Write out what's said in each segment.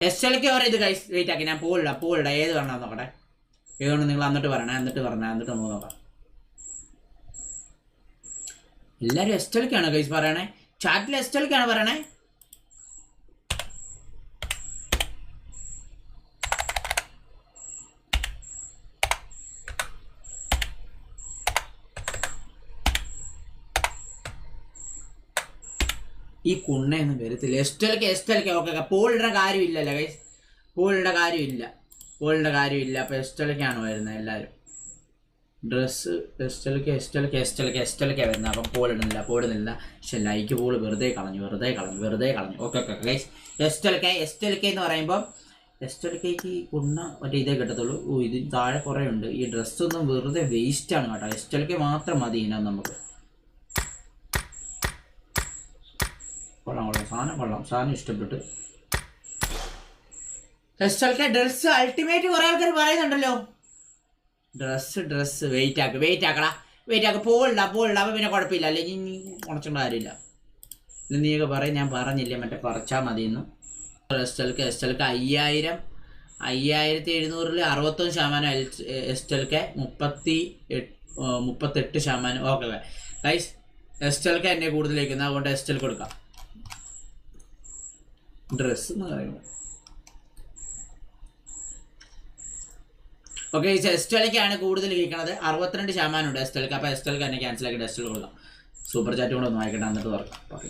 S L K ഇത് കൈസ് wait ആക്കി. ഞാൻ പോകില്ല പോകില്ല ഏത് വേണം നോക്കട്ടെ. ഏതുകൊണ്ട് നിങ്ങൾ എന്നിട്ട് പറയണേ? എന്നിട്ട് പറഞ്ഞേ എന്നിട്ട് നമുക്ക് നോക്കാം. എല്ലാവരും എസ് എൽ കെ ആണോ കൈസ് പറയണേ? ചാറ്റിൽ എസ് എൽ കെ ആണ് പറയണേ? ഈ കുണ്ണയൊന്നും വരത്തില്ല. എസ്റ്റൽക്ക് എസ്റ്റൽക്ക്. ഓക്കെ പോളിയുടെ കാര്യമില്ലല്ലോ ഗൈസ് പോളിയുടെ കാര്യമില്ല. പോളിയുടെ കാര്യമില്ല. അപ്പോൾ എസ്റ്റൽക്കാണ് വരുന്നത് എല്ലാവരും? ഡ്രസ്സ് എസ്റ്റൽക്ക് എസ്റ്റൽക്ക് എസ്റ്റൽക്ക് എസ്റ്റൽക്ക് വരുന്നത്. അപ്പം പോളിടുന്നില്ല പോടുന്നില്ല പക്ഷെ ലൈക്ക് പോൾ വെറുതെ കളഞ്ഞു വെറുതെ കളഞ്ഞു വെറുതെ കളഞ്ഞു. ഓക്കെ ഓക്കെ ഗൈസ് എസ്റ്റൽക്കെ എസ്റ്റൽക്കെ എന്ന് പറയുമ്പോൾ എസ്റ്റൽക്കേക്ക് കുണ്ണ മറ്റേ ഇതേ കിട്ടത്തുള്ളൂ. ഓ ഇത് താഴെ കുറേ ഉണ്ട്. ഈ ഡ്രസ്സൊന്നും വെറുതെ വേസ്റ്റാണ് കേട്ടോ. എസ്റ്റൽക്കെ മാത്രം മതി ഇതിനകത്ത് നമുക്ക്. സാധനം കൊള്ളാം സാധനം ഇഷ്ടപ്പെട്ടു. ഫെസ്റ്റൽക്കെ ഡ്രസ് അൾട്ടിമേറ്റ് കുറെ ആൾക്കാർ പറയുന്നുണ്ടല്ലോ. ഡ്രസ് ഡ്രസ് വെയിറ്റ് ആക്ക് വെയിറ്റ് ആക്കടാ. വെയിറ്റ് ആക്ക്. പോളില്ല അപ്പോൾ പിന്നെ കുഴപ്പമില്ല. അല്ലെങ്കിൽ നീ ഉണച്ചേണ്ട കാര്യമില്ല. ഇന്ന് നീയൊക്കെ പറയും ഞാൻ പറഞ്ഞില്ല? മറ്റേ കുറച്ചാൽ മതിയെന്ന്. എസ്റ്റൽക്ക് എസ്റ്റൽക്ക് അയ്യായിരം അയ്യായിരത്തി എഴുന്നൂറിൽ അറുപത്തൊന്ന് ശതമാനം എൽ എസ്റ്റൽക്ക് മുപ്പത്തി എട്ട് മുപ്പത്തെട്ട് ശതമാനം. ഓക്കെ ഗൈസ് എസ്റ്റൽക്ക് എന്നെ കൂടുതൽ അതുകൊണ്ട് എസ്റ്റൽക്ക് കൊടുക്കാം. ഡ്രസ് എന്ന് പറയുമ്പോൾ ഓക്കെ എസ്റ്റലിക്കാണ് കൂടുതൽ കേൾക്കുന്നത് അറുപത്തിരണ്ട് ശതമാനം ഉണ്ട് എസ്റ്റലിക്ക് അപ്പോൾ എസ്റ്റലിക്ക് തന്നെ ക്യാൻസൽ ആക്കി എസ്റ്റൽ കൊള്ളാം. സൂപ്പർ ചാറ്റ് കൂടെ ഒന്ന് വായിക്കട്ടെ എന്നിട്ട് തുറക്കാം ഓക്കെ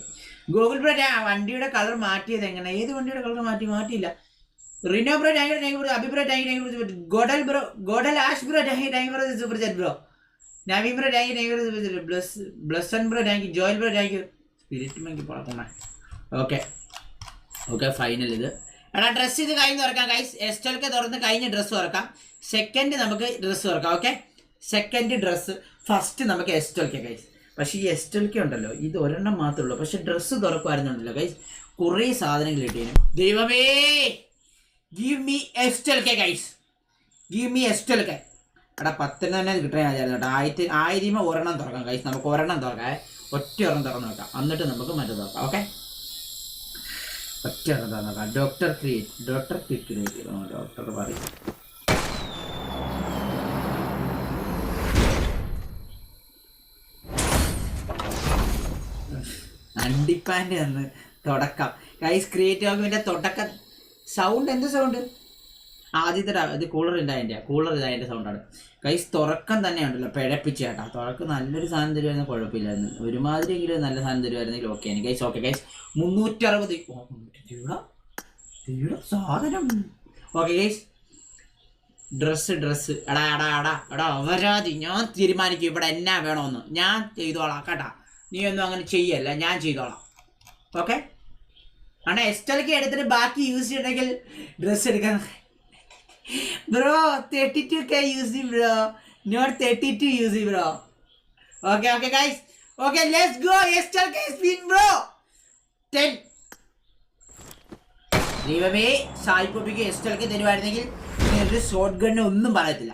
ഗൂഗിൾ പേ വണ്ടിയുടെ കളർ മാറ്റിയത് എങ്ങനെ? ഏത് വണ്ടിയുടെ കളർ മാറ്റി? മാറ്റിയില്ല. Rino bro you Abhi bro you thank you ഗോഡൽ bro ഗോഡൽ Ash bro thank you bro super chat bro Naveen bro thank you bro super chat bless Blesson bro thank Joel bro thank you spirit monkey പടക്കണേ okay okay final ഇത്. എടാ dress ഇത് കഴിഞ്ഞ് തുറക്കാം guys എസ്റ്റൽക്ക് തുറന്ന് കഴിഞ്ഞ് dress തുറക്കാം. Second നമുക്ക് dress തുറക്കാം ഓക്കെ സെക്കൻഡ് ഡ്രസ്സ് ഫസ്റ്റ് നമുക്ക് എസ്റ്റൽക്ക് ഗൈസ് പക്ഷേ ഈ എസ്റ്റൽക്ക് ഉണ്ടല്ലോ ഇത് ഒരെണ്ണം മാത്രമേ ഉള്ളൂ. പക്ഷെ ഡ്രസ്സ് തുറക്കുമായിരുന്നുണ്ടല്ലോ ഗൈസ് കുറേ സാധനങ്ങൾ കിട്ടിയേനും. ദൈവമേ! ഗീവ് മീ എസ്റ്റോൽക്കെ ഗൈസ് ഗീവ് മീ എസ്റ്റോൽക്കെ. എടാ പത്തിന് തന്നെ കിട്ടാൻ വിചാരിച്ചു കേട്ടോ. ആയിരത്തി ആയിരമ ഒരെണ്ണം തുറക്കാം ഗൈസ് നമുക്ക് ഒരെണ്ണം തുറക്കാം ഒറ്റ ഒരെണ്ണം തുറന്ന് നോക്കാം എന്നിട്ട് നമുക്ക് മറ്റേ തുറക്കാം ഓക്കെ നോക്കാം doctor create doctor create doctor പറയും. അണ്ടിപ്പാന്റെ അന്ന് തുടക്കം. ഗൈസ് ക്രിയേറ്റ് ആകുമ്പോൾ തുടക്കം സൗണ്ട് എന്ത് സൗണ്ട് ആദ്യത്തെ ഇത് കൂളർ ഇതായതിന്റെ കൂളർ ഇതായതിന്റെ സൗണ്ടാണ് കൈസ് തുറക്കം തന്നെ ഉണ്ടല്ലോ പിഴപ്പിച്ച് കേട്ടോ തുറക്കം നല്ലൊരു സാധനം തരുമായിരുന്നു കുഴപ്പമില്ലായിരുന്നു. ഒരുമാതിരിയെങ്കിലും നല്ല സാധനം തരുമായിരുന്നെങ്കിൽ ഓക്കെ ആണ്. കൈസ് ഓക്കെ കൈസ് മുന്നൂറ്ററുപത്. സാധനം? ഓക്കെ കൈസ് ഡ്രസ്സ് ഡ്രസ്സ് എടാ എടാ എടാ എടാ അവരാതി. ഞാൻ തീരുമാനിക്കും ഇവിടെ എന്നാ വേണമെന്ന് ഞാൻ ചെയ്തോളാം കേട്ടാ. നീ ഒന്നും അങ്ങനെ ചെയ്യല്ല. ഞാൻ ചെയ്തോളാം. ഓക്കെ ആണോ എസ്റ്റലൊക്കെ എടുത്തിട്ട് ബാക്കി യൂസ് ചെയ്യണമെങ്കിൽ ഡ്രസ്സ് എടുക്കാൻ bro thirty two K use bro not thirty two use bro okay okay guys okay let's go ester K spin bro ten ദൈവമേ സായി പൊപ്പിക്ക് എസ്റ്റലൊക്കെ തരുമായിരുന്നെങ്കിൽ ഒരു ഷോർട്ട് ഗണ്ണ് ഒന്നും പറയത്തില്ല.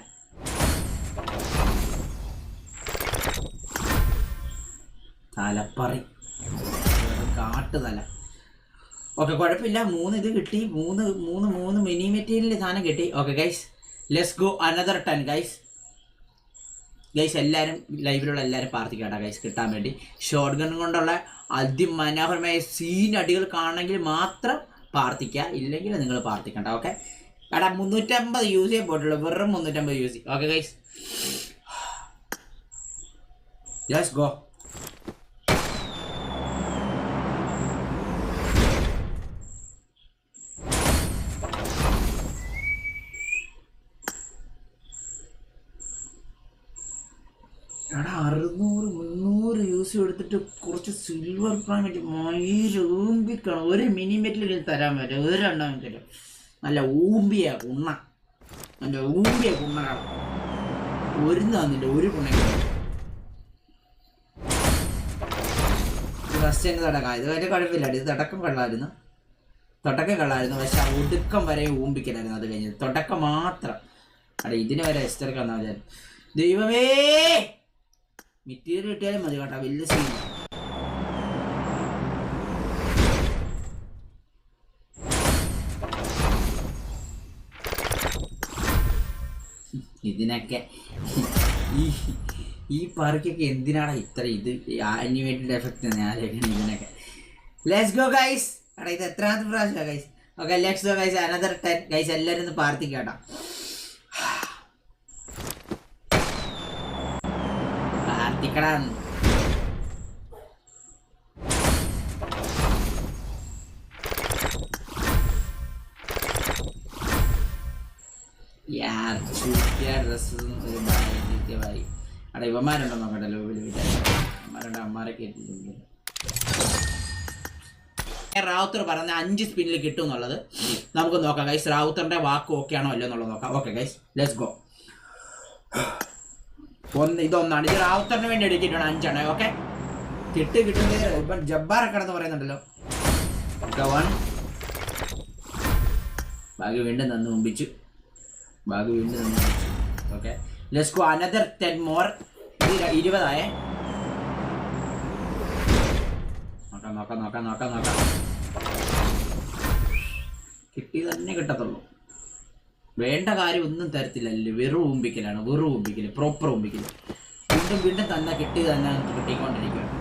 തലപ്പറി. കാട്ടു തല ഓക്കെ കുഴപ്പമില്ല. മൂന്ന് ഇത് കിട്ടി. മൂന്ന് മൂന്ന് മൂന്ന് മിനി മെറ്റീരിയൽ സാധനം കിട്ടി. Okay guys let's go another ten guys guys എല്ലാവരും ലൈവിലുള്ള എല്ലാവരും പ്രാർത്ഥിക്കട്ടെ ഗൈസ് കിട്ടാൻ വേണ്ടി. ഷോർട്ട് ഗൺ കൊണ്ടുള്ള അതിമനോഹരമായ സീൻ അടികൾ കാണണമെങ്കിൽ മാത്രം പ്രാർത്ഥിക്കുക. ഇല്ലെങ്കിൽ നിങ്ങൾ പ്രാർത്ഥിക്കണ്ട ഓക്കെ എടാ മുന്നൂറ്റമ്പത് യൂസ് ചെയ്യാൻ പോയിട്ടുള്ളൂ. വെറും മുന്നൂറ്റമ്പത് യൂസ് ഓക്കെ ഗൈസ് ഗോ എടാ അറുന്നൂറ് മുന്നൂറ് യൂസ് എടുത്തിട്ട് കുറച്ച് സിൽവർ പ്ലാനറ്റ് മയിരൂമ്പിക്കണം ഒരു മിനി മെറ്റിൽ തരാൻ പറ്റും. ഒരെണ്ണം തരും. നല്ല ഊമ്പിയ കുണ്ണ. നല്ല ഊമ്പിയ കുണ്ണനാണ് ഒരു തന്നില്ല. ഒരു കുണ്ണ ഫസ്റ്റ് തന്നെ തടക്കാം. ഇത് വലിയ കുഴപ്പമില്ല. ഇത് തടക്കം കള്ളായിരുന്നു തുടക്കം കള്ളായിരുന്നു പക്ഷെ ആ ഒടുക്കം വരെ ഊമ്പിക്കലായിരുന്നു അത് കഴിഞ്ഞത് തുടക്കം മാത്രം. അടെ ഇതിന് വരെ എസ്റ്റർക്ക് വന്നാൽ ദൈവമേ! മെറ്റീരിയൽ കിട്ടിയാലും മതി കേട്ടോ വലിയ സീൻ ഇതിനൊക്കെ ഈ ഈ പാർക്കൊക്കെ എന്തിനാണ് ഇത്ര ഇത് അനിമേറ്റഡ് എഫക്റ്റ് ഞാൻ ഇതിനൊക്കെ. ലെറ്റ്സ് ഗോ ഗൈസ് എടാ ഇത് എത്രാമത്തെ പ്രാവശ്യമാണ് guys okay let's go guys another ten guys എല്ലാവരും ഒന്ന് പ്രാർത്ഥിക്കാം കേട്ടോ. ചൂട്ടിയ ഡ്രസ്സും ഒരു നിത്യമായി അവിടെ ഇവന്മാരുണ്ടോ നോക്കട്ടെ ലോബിൽ ഇവന്മാരുണ്ട് അമ്മാരൊക്കെ ഇട്ടിട്ടുണ്ട് റാവുത്തർ പറഞ്ഞ അഞ്ച് സ്പിന്നിൽ കിട്ടും എന്നുള്ളത്. നമുക്ക് നോക്കാം ഗൈസ് റാവുത്തറിന്റെ വാക്ക് ഓക്കെ ആണോ അല്ലോ എന്നുള്ളത് നോക്കാം. ഓക്കെ ഗൈസ് ലെറ്റ്സ് ഗോ ഒന്ന് ഇതൊന്നാണ്. ഇത് റാവുത്തറിന് വേണ്ടി എടുക്കിയിട്ടാണ് അഞ്ചാണ് ഓക്കെ കിട്ട് കിട്ടുന്നത് ഇപ്പം ജബ്ബാർ കടന്ന് പറയുന്നുണ്ടല്ലോ. ബാഗ് വീണ്ടും തന്നു മുമ്പിച്ചു. ബാഗ് വീണ്ടും തന്നു okay go another ten more ഇരുപതായേ. നോക്കാം നോക്കാം നോക്കാം നോക്കാം നോക്കാം. കിട്ടി തന്നെ കിട്ടത്തുള്ളൂ. വേണ്ട കാര്യം ഒന്നും തരത്തില്ല വെറു ഊമ്പിക്കലാണ് വെറു ഊമ്പിക്കൽ പ്രോപ്പർ ഊമ്പിക്കൽ വീണ്ടും വീണ്ടും തന്നെ കിട്ടി തന്നെ കിട്ടിക്കൊണ്ടിരിക്കുകയാണ്.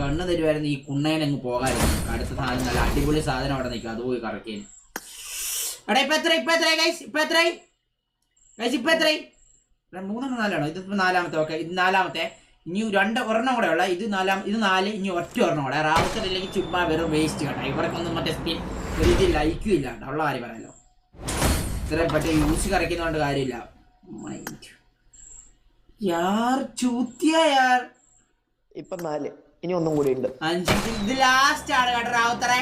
കണ്ണ് തരുമായിരുന്നു ഈ കുണ്ണയിലങ്ങ് പോകാമായിരുന്നു അടുത്ത സാധനം നല്ല അടിപൊളി സാധനം അവിടെ നിൽക്കും അത് പോയി കറക്കിയേന് എടാ ഇപ്പൊ എത്ര ഇപ്പൊ എത്രയായി ഗൈസ് ഇപ്പൊ എത്രയായി? ഗൈസ് ഇപ്പൊ എത്രയായി? മൂന്നെണ്ണം നാലാണോ? ഇത് ഇപ്പൊ നാലാമത്തെ ഓക്കെ ഇത് നാലാമത്തെ. ഇനി രണ്ട് ഒരെണ്ണം കൂടെ ഉള്ള. ഇത് നാലാം ഇത് നാല് ഇനി ഒറ്റ ഒരെണ്ണം കൂടെ. റാവുത്തർ ഇല്ലെങ്കിൽ ചുമ്മാ വെറും വേസ്റ്റ് കേട്ടോ. ഇവർക്കൊന്നും മറ്റേ സ്പീൻ ഒരു ഇത് ലൈക്കും ഇല്ല ഉള്ള കാര്യം പറയാലോ. ഇത്ര പറ്റേ യൂസ് കറക്കുന്നതുകൊണ്ട് കാര്യമില്ല. യാർ ചൂത്തിയ യാർ. ഇപ്പൊ നാല്. ഇനി ഒന്നും കൂടി ഉണ്ട്. അഞ്ച്. ഇത് ഇത് ലാസ്റ്റ് ആണ് കേട്ടോ റാവുത്തറെ.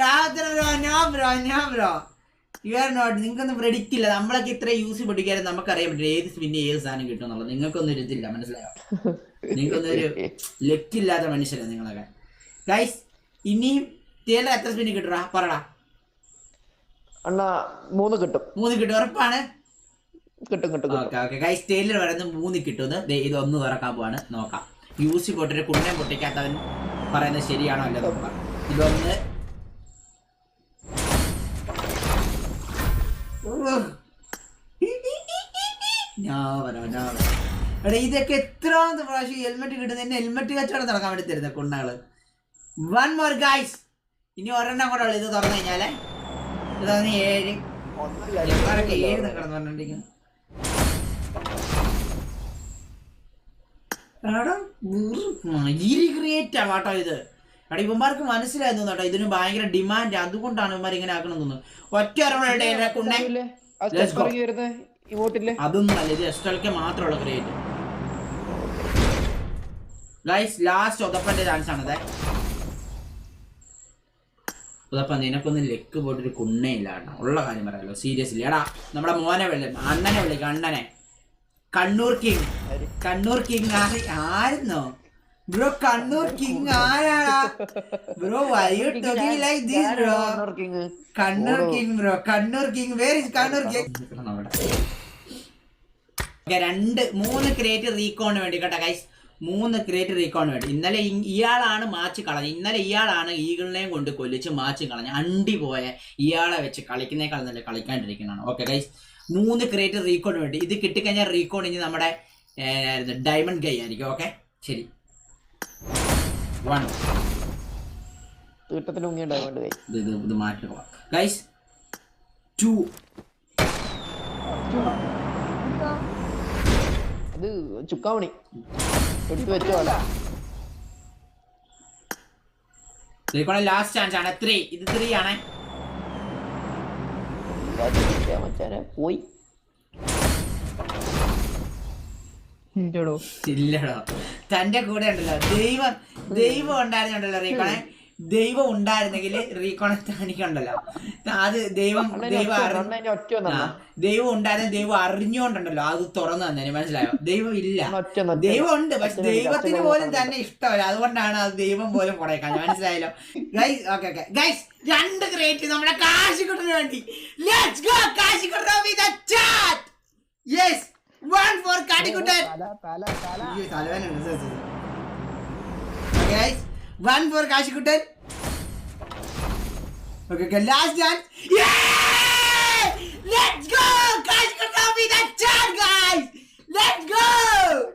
Ravuthar bro no bro no bro. You are not നിങ്ങൾക്കൊന്നും പ്രെഡിക്റ്റ് ഇല്ല. നമ്മളൊക്കെ ഇത്ര യൂസ് പഠിക്കാനും നമുക്കറിയാൻ പറ്റില്ല. ഏത് സ്പിന്ന് ഏത് സാധനം കിട്ടും എന്നുള്ളത്. നിങ്ങൾക്കൊന്നും ഒരു ഇതില്ല മനസ്സിലായോ? നിങ്ങൾക്കൊന്നും ഒരു ലക്കില്ലാത്ത മനുഷ്യരാണ് നിങ്ങളൊക്കെ. ഗൈസ് ഇനിയും തേല എത്ര സ്പിന്ന് കിട്ടുടാ പറടാ അണ്ണാ മൂന്ന് കിട്ടും. മൂന്ന് കിട്ടും. ഉറപ്പാണ്? കിട്ടും കിട്ടും ഓക്കെ ഓക്കെ. ഗൈസ് തേലിൽ പറയുന്നത് മൂന്ന് കിട്ടുമെന്ന് ഇത്. ഒന്ന് തുറക്കാൻ പോവാണ്. നോക്കാം. യൂസി പൊട്ടിട്ട് കുണ്ണെ പൊട്ടിക്കാത്തവൻ പറയുന്നത് ശരിയാണോ അല്ല നോക്കാം. ഇതൊന്ന് എടാ ഇതൊക്കെ എത്രാമത്തെ പ്രാവശ്യം ഹെൽമെറ്റ് കിട്ടുന്ന എന്നെ ഹെൽമെറ്റ് കച്ചവടം നടക്കാൻ വേണ്ടി തരുന്ന കുണ്ണകൾ? വൺ മോർ ഗൈസ് ഇനി ഒരെണ്ണം കൂടെ ഉള്ളു. ഇത് തുറന്നു കഴിഞ്ഞാലേ. ഇത് ഏഴ്. ഏഴ് നിൽക്കണം കിടന്ന് ക്രിയേറ്റ് എടാ, വെറും മയിൽ create ആ കേട്ടോ ഇത്. എടാ ഇവന്മാർക്ക് മനസ്സിലായിരുന്നു കേട്ടോ ഇതിന് ഭയങ്കര ഡിമാൻഡ് അതുകൊണ്ടാണ് ഇവന്മാർ ഇങ്ങനെ ആക്കണം തോന്നുന്നു. ഒറ്റ ഒരെണ്ണം കുണ്ണെ ഇല്ലേ? ആ Let's സ്റ്റെപ്പ് go. ഇറങ്ങി വരുന്ന ഇമോട്ടില്ലേ അതൊന്നും അല്ല ഇത് എസ്റ്റൾക്ക് മാത്രമുള്ള ക്രിയേറ്റ് ഗൈസ് ലാസ്റ്റ് ഉദപ്പന്റെ ചാൻസ് ആണത്. ഉതപ്പ നിനക്കൊന്നും ലെക്ക് പോയിട്ടൊരു കുണ്ണയില്ല കേട്ടോ ഉള്ള കാര്യം പറയാലോ സീരിയസ്ലി എടാ നമ്മുടെ മോനെ വിളി അണ്ണനെ വിളിക്കും അണ്ണനെ. കണ്ണൂർ കിങ് കണ്ണൂർ കിങ് ആര്? ആയിരുന്നോ ബ്രോ കണ്ണൂർ കിങ് ആരാടാ? Bro why talk talking like this bro Kannur king bro Kannur king where is Kannur king രണ്ട് മൂന്ന് ക്രിയേറ്റ് റീകോണിന് വേണ്ടി കേട്ടോ ഗൈസ് മൂന്ന് ക്രിയേറ്റ് റീകോണിന് വേണ്ടി. ഇന്നലെ ഇയാളാണ് മാച്ച് കളഞ്ഞത്. ഇന്നലെ ഇയാളാണ് ഈഗിളിനെയും കൊണ്ട് കൊല്ലിച്ച് മാച്ച് കളഞ്ഞ് അണ്ടി പോയ ഇയാളെ വെച്ച് കളിക്കുന്നേക്കാൾ നല്ല കളിക്കാണ്ടിരിക്കുന്നതാണ്. ഓക്കെ ഗൈസ് മൂന്ന് ക്രിയേറ്റ് റീകോണിന് വേണ്ടി. ഇത് കിട്ടിക്കഴിഞ്ഞാൽ റീകോൺ ഇനി നമ്മുടെ ഡയമണ്ട് ഗൈ ആയിരിക്കും. ഓക്കെ ശരി. വൺ തീട്ടത്തിന് മുങ്ങിയ ഡയമണ്ട് കൈ. ഇത് ഇത് മാറ്റി ഗൈസ് ടു അത് ചുക്കാമണി എടുത്തു വെച്ചോ അല്ല റീകോണിൽ ലാസ്റ്റ് ചാൻസ് ആണ്. ത്രീ ഇത് ത്രീ ആണ്. മച്ചാനെ പോയി. ഇല്ലടോ. ഇല്ലടോ. തന്റെ കൂടെ ഉണ്ടല്ലോ. ദൈവം ദൈവം ഉണ്ടായിരുന്നുണ്ടല്ലോ റീകോണെ ദൈവം ഉണ്ടായിരുന്നെങ്കിൽ റീകോണെ തനിക്കുണ്ടല്ലോ. അത് ദൈവം ദൈവം ദൈവം ഉണ്ടായിരുന്ന ദൈവം അറിഞ്ഞുകൊണ്ടുണ്ടല്ലോ അത് തുറന്നു തന്നെ മനസ്സിലായോ? ദൈവം ഇല്ല. ദൈവം ഉണ്ട് പക്ഷെ ദൈവത്തിന് പോലും തന്നെ ഇഷ്ടമല്ല. അതുകൊണ്ടാണ് അത് ദൈവം പോലും കുറേക്കാൻ മനസ്സിലായല്ലോ? ഗൈസ് ഓക്കെ ഓക്കെ ഗൈസ് രണ്ട് ക്രിയേറ്റ് നമ്മുടെ കാശിക്കുട്ടിന് വേണ്ടി. Let's go കാശിക്കുട്ട with chat yes One for Katikutan. Okay, guys. One for Kashikutan. Okay, okay, last chance. Yeah! Let's go! Kashikutan be the chance, guys! Let's go!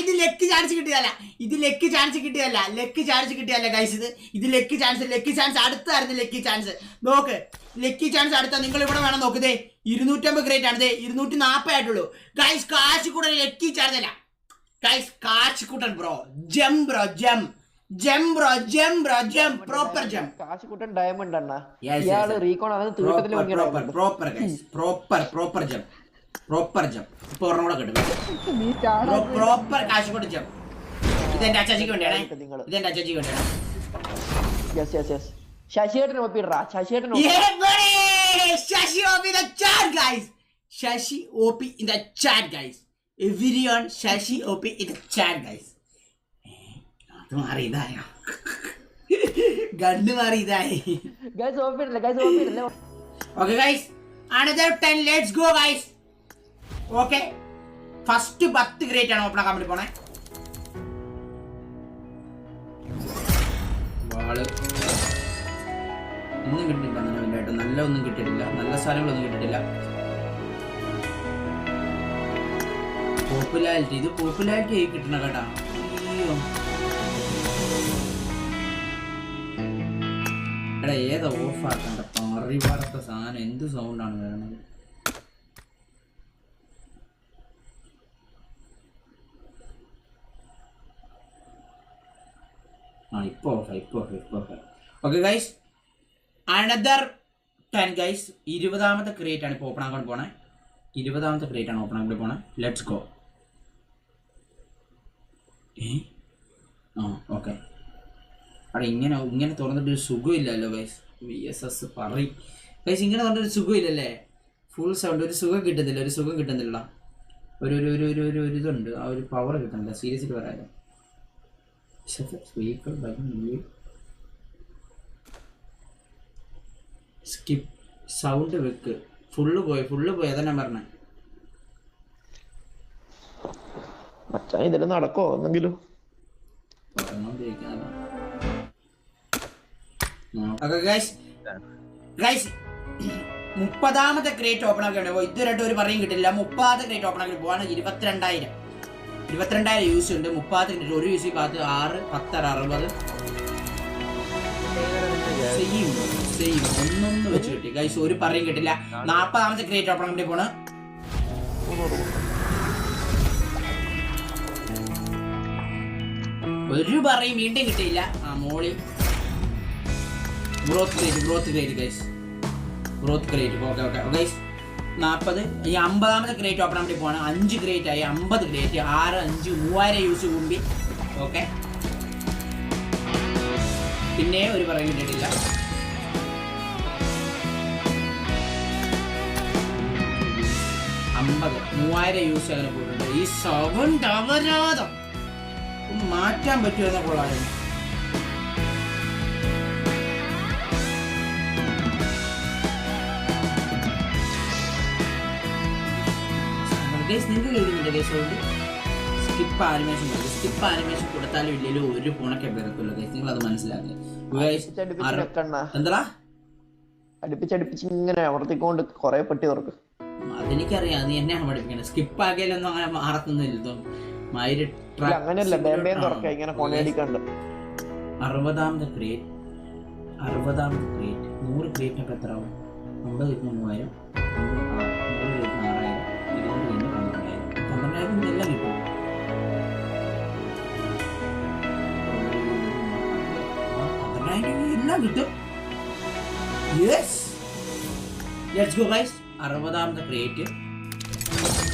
ഇത് luck chance കിട്ടിയതല്ല. ഇത് luck chance കിട്ടിയതല്ല. Luck chance കിട്ടിയല്ല guys ഇത് ഇത് luck chance luck chance അടുത്തായിരുന്നു lucky chance നോക്ക് lucky chance അടുത്ത. നിങ്ങൾ ഇവിടെ വേണം നോക്കുന്നേ ഇരുന്നൂറ്റമ്പത് ഗ്രേറ്റ് ആണ്. ദേ ഇരുന്നൂറ്റി നാൽപ്പത് ആയിട്ടുള്ളൂ. ഗൈസ് കാശ് കൂടെ ലെക്കി ചാൻസ് അല്ല. ഗൈസ് കാശ് കൂട്ടൻ bro jump bro jump jump bro jump bro jump proper jump Kashikuttan diamond അണ്ണ. ഇയാൾ. Recon proper proper proper guys proper proper jump proper jump ഇപ്പൊ ഒരെണ്ണം കൂടെ കിട്ടും. പ്രോപ്പർ കാശ് കൊണ്ട് ജം ഇതെന്റെ അച്ചാച്ചിക്ക് വേണ്ടിയാണ്. ഇതെന്റെ അച്ചാച്ചിക്ക് വേണ്ടിയാണ്. യെസ് യെസ് യെസ് ശശിയേട്ടൻ ഒപ്പിടാ ശശിയേട്ടൻ ഒപ്പി-! Shashi OP in the chat, guys! Shashi OP in the chat, guys. Everyone, Shashi OP in the chat, guys. അത് മാറി ഇതായോ ഗണ്ണ് മാറി ഇതായി ഗൈസ് ഒപ്പിടില്ല? Guys ഒപ്പിടില്ല? Okay guys another 10 let's go guys okay first പത്ത് ഗ്രേറ്റ് ആണ് open ആക്കാൻ വേണ്ടി പോണേ ഒന്നും കിട്ടിയില്ല അങ്ങനെ വലുതായിട്ട്. നല്ല ഒന്നും കിട്ടിയിട്ടില്ല. നല്ല സാധനങ്ങളൊന്നും കിട്ടിയിട്ടില്ല. പോപ്പുലാരിറ്റി ഇത് പോപ്പുലാരിറ്റി ആയി കിട്ടണ കേട്ടാ. അയ്യോ. എടാ ഏതാ ഓഫ് ആക്കണ്ട? പറി വാർത്ത സാധനം. എന്ത് സൗണ്ടാണ് വരുന്നത്? ആ ഇപ്പോ ഓക്കെ ഇപ്പോ ഓക്കെ ഇപ്പോ okay okay guys another ten guys ഇരുപതാമത്തെ ക്രിയേറ്റ് ആണ് ഇപ്പോൾ ഓപ്പൺ ആക്കാൻ പോണേ. ഇരുപതാമത്തെ ക്രിയേറ്റ് ആണ് ഓപ്പൺ ആക്കാൻ പോണേ. ലെറ്റ്സ് ഗോ ആ ഓക്കെ അവിടെ ഇങ്ങനെ ഇങ്ങനെ തുറന്നിട്ട് ഒരു സുഖമില്ലല്ലോ ഗൈസ് വി എസ് എസ് പറയും. ഗൈസ് ഇങ്ങനെ തുറന്നിട്ട് ഒരു സുഖമില്ലല്ലേ? ഫുൾ സൗണ്ട് ഒരു സുഖം കിട്ടുന്നില്ല ഒരു സുഖം കിട്ടുന്നില്ല. ഒരു ഒരു ഒരു ഒരു ഒരു ഇതുണ്ട്. ആ ഒരു പവർ കിട്ടുന്നില്ല. സീരിയസ്ലി പറയാലോ സ്പീക്കർ സ്കിപ്പ് സൗണ്ട് വെക്ക് ഫുള്ള് പോയി ഫുള്ള് പോയി അതാ ഞാൻ പറഞ്ഞേ മച്ചാൻ ഇതെല്ലാം നടക്കോ ഗൈസ് മുപ്പതാമത്തെ ക്രേറ്റ് ഓപ്പൺ ആക്കി ഉണ്ട് ഇതുവരായിട്ട് ഒരു പറയും കിട്ടില്ല. മുപ്പതാമത്തെ ക്രേറ്റ് ഓപ്പൺ ആക്കി പോവാണ്. ഇരുപത്തിരണ്ടായിരം. ഇരുപത്തിരണ്ടായിരം യൂസ് ഉണ്ട്. മുപ്പത്തിരണ്ട് ഒരു യൂസ് പത്ത് ആറ് പത്തര അറുപത്. സെയിം സെയിം ഒന്നൊന്ന് വെച്ച് കിട്ടി. ഗൈസ് ഒരു പറയും കിട്ടില്ല. നാൽപ്പതാമത്തെ ക്രിയേറ്റ് ഓപ്പൺ ആക്കി പോണ് ഒരു പറയും വീണ്ടും കിട്ടിയില്ല. ആ മോളി. Growth crate growth crate guys growth crate okay okay guys നാൽപ്പത് ഈ അമ്പതാമത്തെ ക്രേറ്റ് ഓപ്പൺ ആവേണ്ടി പോകണം അഞ്ച് ക്രേറ്റ് ആയി അമ്പത് ക്രേറ്റ് ആറ് അഞ്ച് മൂവായിരം യൂസ് കുമ്പി. ഓക്കെ? പിന്നെ ഒരു പറയും കിട്ടിയിട്ടില്ല അമ്പത് മൂവായിരം യൂസ് അങ്ങനെ പോയിട്ടുണ്ട്. ഈ സൗണ്ട് അപരാധം. മാറ്റാൻ പറ്റുമെന്ന കൊള്ളായിരുന്നു ഗൈസ് നിങ്ങൾക്ക് കഴിയുന്നുണ്ട് ഗൈസ് അതുകൊണ്ട് സ്കിപ്പ് ആനിമേഷൻ കൊടുക്കും സ്കിപ്പ് ആനിമേഷൻ കൊടുത്താലും ഇല്ലെങ്കിലും ഒരു ഫോണൊക്കെ വരത്തുള്ളൂ ഗൈസ് നിങ്ങൾ അത് മനസ്സിലാക്കുക എന്താ അടുപ്പിച്ചടുപ്പിച്ച് ഇങ്ങനെ അമർത്തിക്കൊണ്ട് കുറെ പെട്ടി തുറക്കും അതെനിക്കറിയാം. നീ എന്നെയാണ് പഠിപ്പിക്കുന്നത് സ്കിപ്പ് ആകിയാലൊന്നും അങ്ങനെ മാറത്തൊന്നുമില്ല മയിൽ ഇല്ല, അങ്ങനെയല്ല. ഇങ്ങനെ അറുപതാമത്തെ ക്രിയേറ്റ് അറുപതാമത്തെ ക്രിയേറ്റ് നൂറ് ക്രിയേറ്റിനൊക്കെ എത്ര ആവും അമ്പത് കിട്ടുന്ന മൂവായിരം. എല്ലാം കിട്ടും. യെസ് ലെറ്റ്സ് ഗോ ഗൈസ് അറുപതാമത്തെ ക്രിയേറ്റ്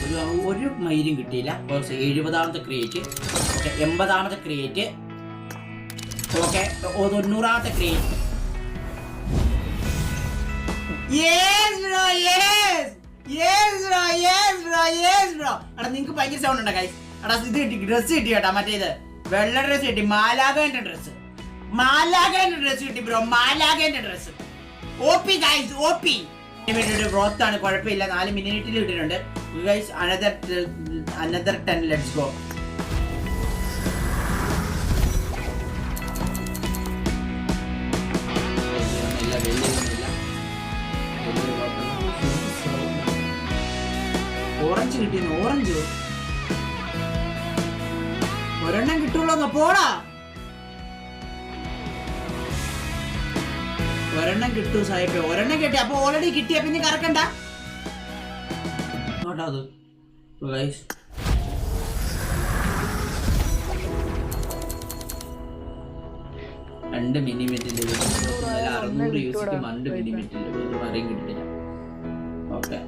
ഒരു ഒരു മൈലും കിട്ടിയില്ല. എഴുപതാമത്തെ ക്രിയേറ്റ് ഓക്കെ എൺപതാമത്തെ create okay തൊണ്ണൂറാമത്തെ create Yes, bro, yes! Yes, bro, yes, bro, yes, bro. എടാ നിങ്ങൾക്ക് ഭയങ്കര സൗണ്ട് ഉണ്ടോ ഗൈസ് എടാ ഇത് കിട്ടി ഡ്രസ് കിട്ടി കേട്ടോ മറ്റേത്. വെള്ള ഡ്രസ് കിട്ടി മാലാകേന്റെ ഡ്രസ് മാലാഖേന്റെ ഡ്രസ് കിട്ടി ബ്രോ മാലാഖേന്റെ ഡ്രസ് ഓപ്പി ഗൈസ് ഓപ്പി ബ്രോത്ത് ആണ് കുഴപ്പമില്ല. നാല് മിനിറ്റിൽ ഇട്ടിട്ടുണ്ട് guys another another ten let's go orange കിട്ടിയെന്ന് ഓറഞ്ചോ ഒരെണ്ണം കിട്ടുള്ളൂ പോടാ. ഒരെണ്ണം കിട്ടും സാഹിബ് ഒരെണ്ണം കിട്ടി. അപ്പൊ ഓൾറെഡി കിട്ടിയ പിന്നെ കറക്കണ്ട. അത്. ഗൈസ് രണ്ട് മിനിമിറ്റിന്റെ അറുന്നൂറ് യൂസിക്കും രണ്ട് മിനിമിറ്റിന്റെ ഒരു വരെയും കിട്ടില്ല ഓക്കെ.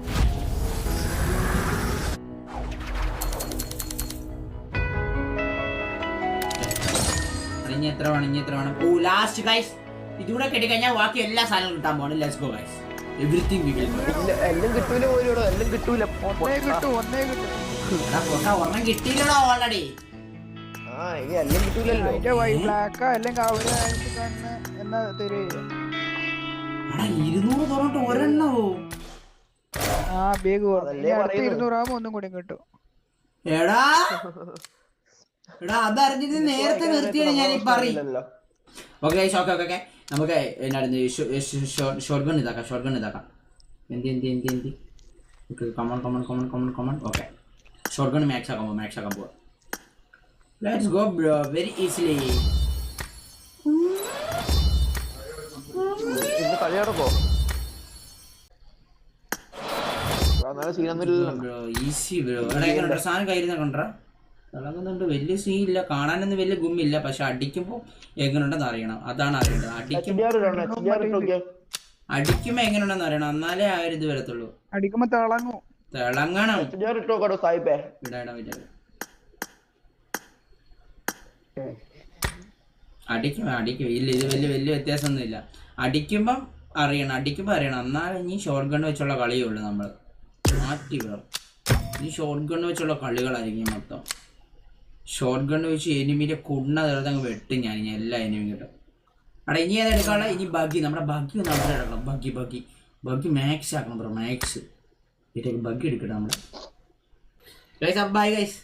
ഇനി എത്ര വേണം? ഇനി എത്ര വേണം? ഓ ലാസ്റ്റ് ഗൈസ് ഇതുകൂടെ കെട്ടിക്കഴിഞ്ഞാൽ ബാക്കി എല്ലാ സാധനവും കിട്ടാൻ പോകണം let's go guys everything will ഇല്ല, എല്ലാം കിട്ടൂല പോലും എല്ലാം കിട്ടൂല. ഒന്നേ കിട്ടൂ ഒന്നേ കിട്ടൂ. എടാ പൊട്ട ഒരെണ്ണം കിട്ടിയില്ലടോ ഓൾറെഡി ആ ഇനി എല്ലാം കിട്ടൂലല്ലോ. അതിന്റെ വൈ ബ്ലാക്ക് എല്ലാം അവർ ആയിട്ട് തന്നെ എന്നാ തരുക എടാ ഇരുന്നൂറ് തുറന്നിട്ട് ഒരെണ്ണോ? ആ ബേഗ് അടുത്ത 200 ആവുമ്പോൾ ഒന്നും കൂടി കിട്ടും. എടാ. എടാ അതറിഞ്ഞിട്ട് നേരത്തെ നിർത്തിയാണ് ഞാൻ ഈ പറയും ഇല്ലല്ലോ. ഓക്കേ ഓക്കെ ഓക്കെ ഓക്കെ നമുക്ക് എന്നായിരുന്നു? ഷോർട്ട് ഗൺ ഇതാക്കാം ഷോർട്ട് ഗൺ ഇതാക്കാം. എന്തി എന്തി എന്തി എന്തി? Okay come on come on come on come on come on okay shotgun max ആക്കാൻ പോവാം മാക്സ് ആക്കാൻ പോവാം. Let's go bro very easily easy bro സാധനം കയ്യിൽ കൊണ്ടാ തിളങ്ങുന്നുണ്ട്. വലിയ സീൻ ഇല്ല കാണാനൊന്നും വലിയ ഗുമ്മില്ല. പക്ഷെ അടിക്കുമ്പോൾ എങ്ങനെയുണ്ടെന്ന് അറിയണം. അതാണ് അറിയേണ്ടത്. അടിക്കും എങ്ങനെ എങ്ങനെയുണ്ടെന്ന് അറിയണം. എന്നാലേ ആ ഒരു ഇത് വരത്തുള്ളൂ. അടിക്കുമ്പോ തിളങ്ങും. തിളങ്ങണം. അടിക്കും അടിക്കും. ഇല്ല ഇത് വലിയ വലിയ വ്യത്യാസമൊന്നും ഇല്ല അടിക്കുമ്പം അറിയണം. അടിക്കുമ്പോൾ അറിയണം. എന്നാലും ഇനി ഷോർട്ട് ഗൺ വെച്ചുള്ള കളിയേ ഉള്ളൂ നമ്മൾ മാറ്റി വേണം ഇനി ഷോർട്ട് ഗൺ വെച്ചുള്ള കളികളായിരിക്കും മൊത്തം. ഷോർട്ട് ഗൺ വെച്ച് എനിമിന്റെ കുണ്ണ തീർത്ത് അങ്ങ് വെട്ടും ഞാൻ. ഇനി എല്ലാ എനിമിയും കിട്ടും. അവിടെ ഇനി ഏതാ ഇനി ബഗ്ഗി നമ്മുടെ ബഗ്ഗി അവിടെ എടുക്കണം ബഗ്ഗി ബഗ്ഗി ബഗ്ഗി മാക്സ് ആക്കണം ബ്രോ മാക്സ് ഇതിലേക്ക് ബഗ്ഗി എടുക്കട്ടെ നമ്മൾ ഗൈസ് ബൈ ഗൈസ്